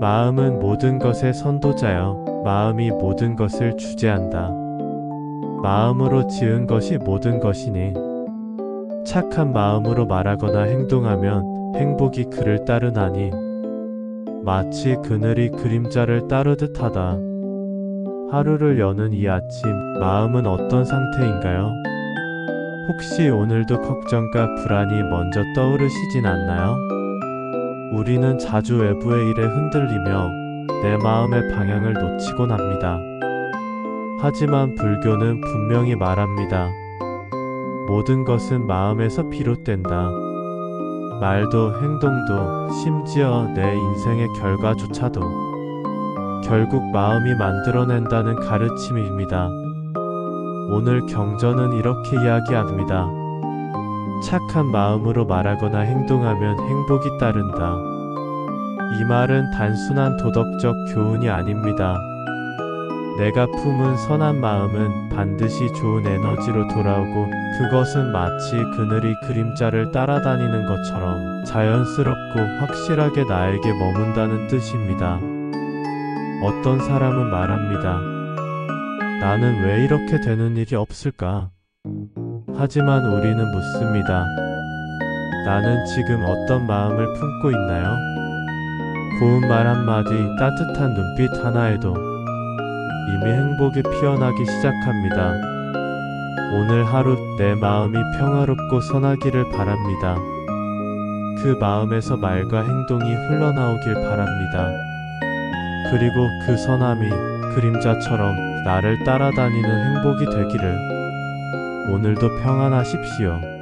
마음은 모든 것의 선도자여. 마음이 모든 것을 주재한다. 마음으로 지은 것이 모든 것이니 착한 마음으로 말하거나 행동하면 행복이 그를 따르나니 마치 그늘이 그림자를 따르듯 하다. 하루를 여는 이 아침 마음은 어떤 상태인가요? 혹시 오늘도 걱정과 불안이 먼저 떠오르시진 않나요? 우리는 자주 외부의 일에 흔들리며 내 마음의 방향을 놓치곤 합니다. 하지만 불교는 분명히 말합니다. 모든 것은 마음에서 비롯된다. 말도 행동도 심지어 내 인생의 결과조차도 결국 마음이 만들어낸다는 가르침입니다. 오늘 경전은 이렇게 이야기합니다. 착한 마음으로 말하거나 행동하면 행복이 따른다. 이 말은 단순한 도덕적 교훈이 아닙니다. 내가 품은 선한 마음은 반드시 좋은 에너지로 돌아오고 그것은 마치 그늘이 그림자를 따라다니는 것처럼 자연스럽고 확실하게 나에게 머문다는 뜻입니다. 어떤 사람은 말합니다. 나는 왜 이렇게 되는 일이 없을까? 하지만 우리는 묻습니다. 나는 지금 어떤 마음을 품고 있나요? 고운 말 한마디, 따뜻한 눈빛 하나에도 이미 행복이 피어나기 시작합니다. 오늘 하루 내 마음이 평화롭고 선하기를 바랍니다. 그 마음에서 말과 행동이 흘러나오길 바랍니다. 그리고 그 선함이 그림자처럼 나를 따라다니는 행복이 되기를 오늘도 평안하십시오.